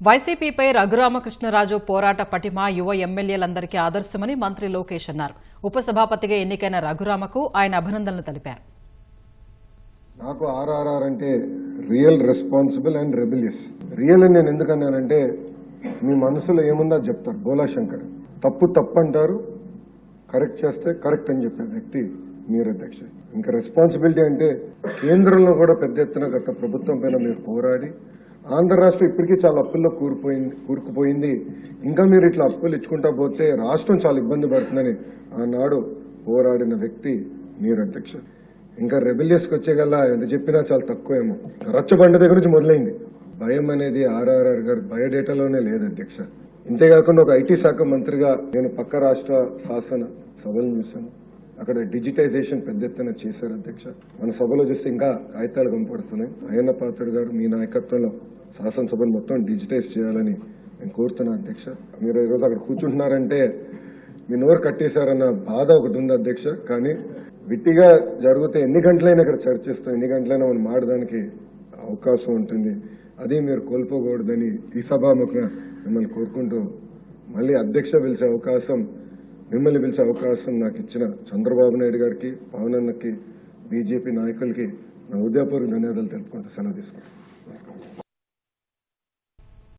వైసీపీపై రఘురామకృష్ణరాజు పోరాట పటిమ యువ ఎమ్మెల్యేలందరికీ ఆదర్శమని మంత్రి లోకేష్ అన్నారు. ఉపసభాపతిగా ఎన్నికైన రఘురామకు ఆయన అభినందనలు తెలిపారు. నాకు ఆర్ఆర్ఆర్ అంటే real responsible and rebellious. Real అని నేను ఎందుకన్నానంటే మీ మనసులో ఏముందో చెప్తారు బోలా శంకర్ తప్పు తప్పు అంటారు కరెక్ట్ చేస్తే కరెక్ట్ అని చెప్పే వ్యక్తి మీరు అధ్యక్ష. ఇంకా రెస్పాన్సిబిలిటీ అంటే కేంద్రంలో కూడా పెద్ద ఎత్తున గత ప్రభుత్వం పైన మీరు పోరాడి ఆంధ్ర రాష్ట్రం ఇప్పటికీ చాలా అప్పుల్లో కూరుపోయింది కూరుకుపోయింది. ఇంకా మీరు ఇట్లా అప్పులు ఇచ్చుకుంటా పోతే రాష్ట్రం చాలా ఇబ్బంది పడుతుందని ఆనాడు పోరాడిన వ్యక్తి మీరు అధ్యక్ష. ఇంకా రెబెలియస్కి వచ్చేగల ఎంత చెప్పినా చాలా తక్కువేమో. రచ్చబండ దగ్గర నుంచి మొదలైంది. భయం అనేది ఆర్ఆర్ఆర్ గారు బయోడేటాలోనే లేదు అధ్యక్ష. ఇంతేకాకుండా ఒక ఐటీ శాఖ మంత్రిగా నేను పక్క రాష్ట్ర శాసన సభలు చూశాను. అక్కడ డిజిటైజేషన్ పెద్ద ఎత్తున చేశారు అధ్యక్ష. మన సభలో చూస్తే ఇంకా కాగితాలు కనపడుతున్నాయి. అయ్యన్న పాత్రుడు గారు మీ నాయకత్వంలో శాసనసభను మొత్తం డిజిటైజ్ చేయాలని నేను కోరుతున్నా అధ్యక్ష. మీరు ఈరోజు అక్కడ కూర్చుంటున్నారంటే మీ నోరు కట్టేశారన్న బాధ ఒకటి ఉంది అధ్యక్ష. కానీ విట్టిగా జరిగితే ఎన్ని గంటలైనా ఇక్కడ చర్చిస్తాం ఎన్ని గంటలైనా మనం మాడడానికి అవకాశం ఉంటుంది. అది మీరు కోల్పోకూడదని ఈ సభాముఖంగా మిమ్మల్ని కోరుకుంటూ మళ్ళీ అధ్యక్ష పిలిచే అవకాశం మిమ్మల్ని పిలిచే అవకాశం నాకు ఇచ్చిన చంద్రబాబు నాయుడు గారికి పవన్ అన్నకి బీజేపీ నాయకులకి నా ఉదయపూర్వక ధన్యవాదాలు తెలుపుకుంటూ సెలవు తీసుకుంటాను నమస్కారం.